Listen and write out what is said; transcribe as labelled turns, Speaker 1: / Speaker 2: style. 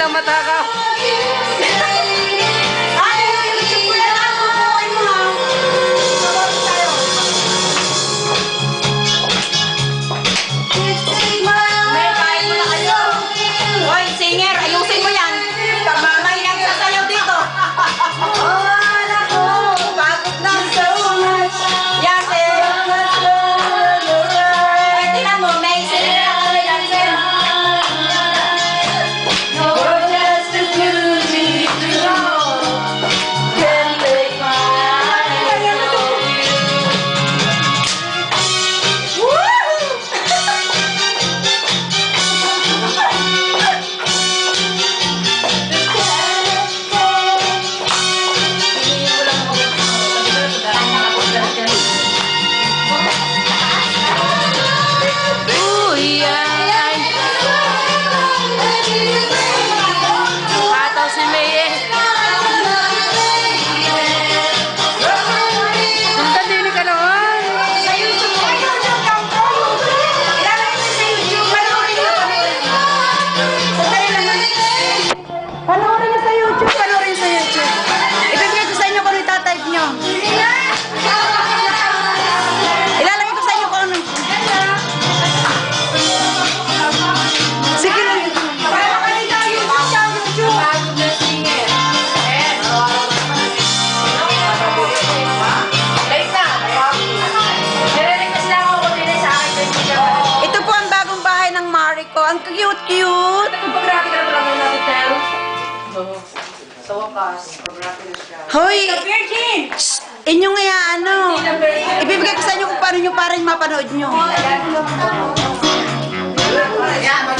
Speaker 1: então matar tá, tá. Ang cute-cute! Pag-grabe ka na
Speaker 2: program natin, Tel.
Speaker 1: Sa
Speaker 2: wakas, pag-grabe na siya.
Speaker 1: Hoy! Virgin! Inyo nga ya, ano? Ibibigay ko sa inyo kung paano nyo para mapanood nyo. Ayan.